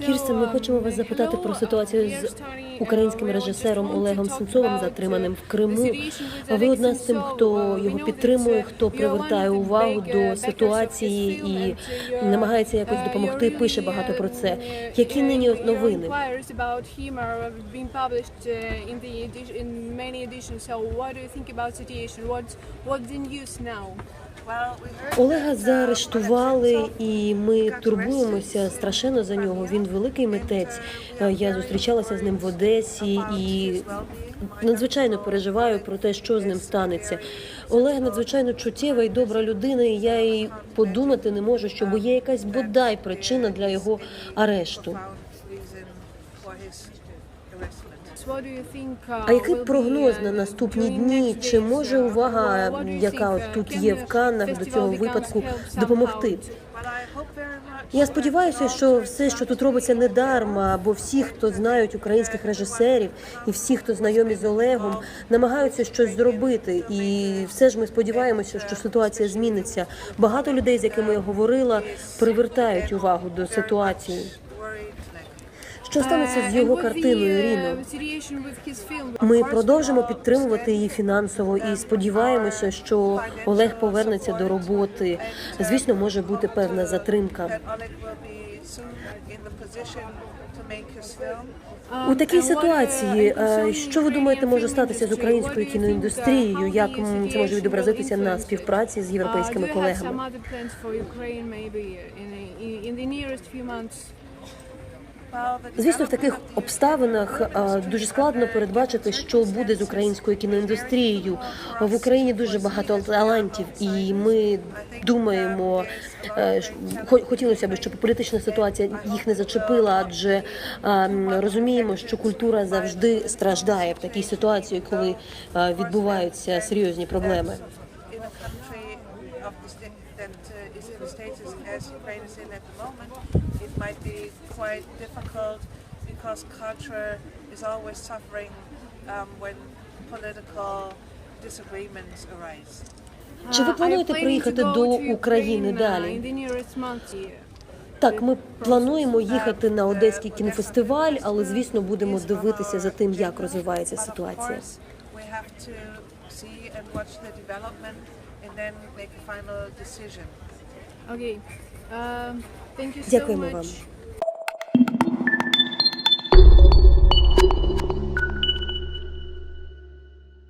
Місце, ми хочемо вас запитати про ситуацію з українським режисером Олегом Сенцовим, затриманим в Криму. Ви одна з тим, хто його підтримує, хто привертає увагу до ситуації і намагається якось допомогти. Пише багато про це. Які нині новини? what do you think about situation? What's what's the news now? Олега заарештували, і ми турбуємося страшенно за нього. Він великий митець. Е, Я зустрічалася з ним в Одесі і надзвичайно переживаю про те, що з ним станеться. Олег надзвичайно чуттєва і добра людина, і я і подумати не можу, що є якась бодай причина для його арешту. Uh, А який прогноз uh, на наступні дні? Чи може uh, увага, яка от uh, тут є в Каннах, до цього випадку допомогти? Я сподіваюся, що все, що тут робиться, не дарма, бо всі, хто знають українських режисерів, і всі, хто знайомі з Олегом, намагаються щось зробити. І все ж ми сподіваємося, що ситуація зміниться. Багато людей, з якими я говорила, привертають увагу до ситуації. Що станеться з Uh, його картиною, uh, Ріно? Ми продовжимо підтримувати її фінансово і сподіваємося, що Олег повернеться до роботи. Звісно, може бути певна затримка. У такій ситуації, е, що ви думаєте, може статися з українською кіноіндустрією? Як це може відобразитися на співпраці з європейськими колегами? Звісно, в таких обставинах е, дуже складно передбачити, що буде з українською кіноіндустрією. В Україні дуже багато талантів, і ми думаємо, е, хотілося б, щоб політична ситуація їх не зачепила, адже е, розуміємо, що культура завжди страждає в такій ситуації, коли відбуваються серйозні проблеми. That uh, is in the status as Ukraine is in at the moment, it might be quite difficult because culture is always suffering um, when political disagreements arise. Чи ви плануєте приїхати до України далі? Так, ми плануємо їхати на одеський кінофестиваль, але звісно будемо дивитися за тим, як розвивається ситуація. And then make a final decision. Okay. Um, thank you so Дякуємо much. вам.